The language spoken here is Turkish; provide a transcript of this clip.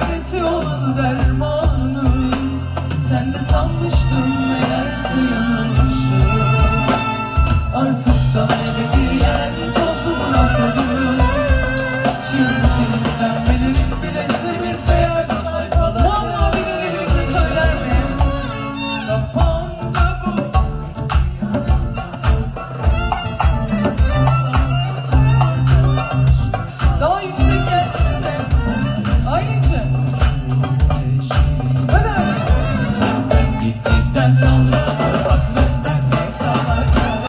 Kölesi olan dermanım Sen de sanmıştın I'm so bak